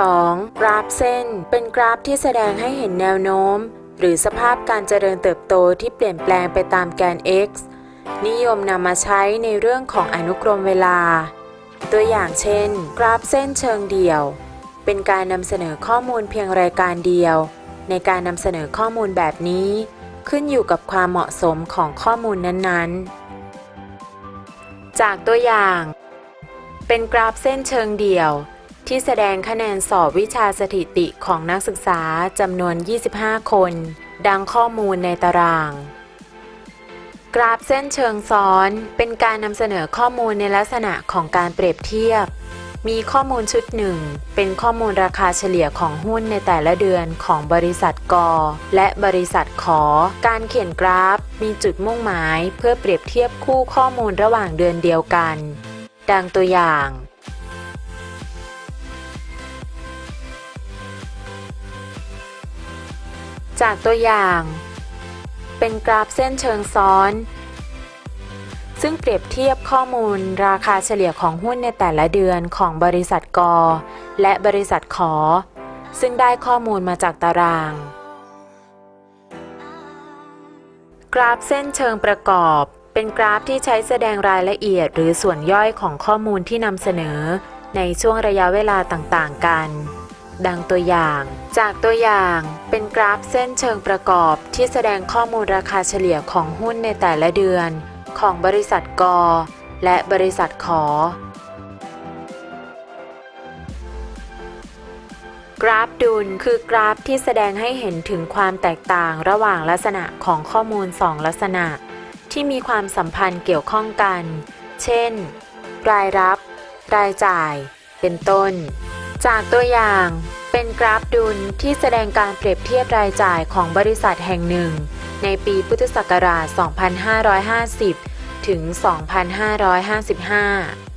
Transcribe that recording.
2. กราฟเส้น เป็นกราฟที่แสดงให้เห็นแนวโน้ม หรือสภาพการเจริญเติบโตที่เปลี่ยนแปลงไปตามแกน x นิยมนำมาใช้ในเรื่องของอนุกรมเวลา ตัวอย่างเช่น กราฟเส้นเชิงเดี่ยว เป็นการนำเสนอข้อมูลเพียงรายการเดียว ในการนำเสนอข้อมูลแบบนี้ ขึ้นอยู่กับความเหมาะสมของข้อมูลนั้นๆ จากตัวอย่าง เป็นกราฟเส้นเชิงเดี่ยว ที่แสดงคะแนนสอบวิชาสถิติของนักศึกษาจำนวน 25 คน ดังข้อมูลในตาราง กราฟเส้นเชิงซ้อนเป็นการนำเสนอข้อมูลในลักษณะของการเปรียบเทียบ มีข้อมูลชุดหนึ่งเป็นข้อมูลราคาเฉลี่ยของหุ้นในแต่ละเดือนของบริษัทกและบริษัทขอ การเขียนกราฟ มีจุดมุ่งหมาย เพื่อเปรียบเทียบคู่ข้อมูลระหว่างเดือนเดียวกัน ดังตัวอย่าง จากตัวอย่าง เป็นกราฟเส้นเชิงซ้อน ซึ่งเปรียบเทียบข้อมูลราคาเฉลี่ยของหุ้นในแต่ละเดือนของบริษัทกและบริษัทขอ ซึ่งได้ข้อมูลมาจากตาราง กราฟเส้นเชิงประกอบ เป็นกราฟที่ใช้แสดงรายละเอียดหรือส่วนย่อยของข้อมูลที่นำเสนอในช่วงระยะเวลาต่างๆกัน ดังตัวอย่าง จากตัวอย่างเป็นกราฟเส้นเชิงประกอบที่แสดงข้อมูลราคาเฉลี่ยของหุ้นในแต่ละเดือน ของบริษัทกและบริษัทขอ กราฟดุลคือกราฟที่แสดงให้เห็นถึงความแตกต่างระหว่างลักษณะของข้อมูล 2 ลักษณะ ที่มีความสัมพันธ์เกี่ยวข้องกัน เช่น รายรับ รายจ่าย เป็นต้น จากตัวอย่าง เป็นกราฟดุลที่แสดงการเปรียบเทียบรายจ่ายของบริษัทแห่งหนึ่ง ในปีพุทธศักราช 2550 ถึง 2555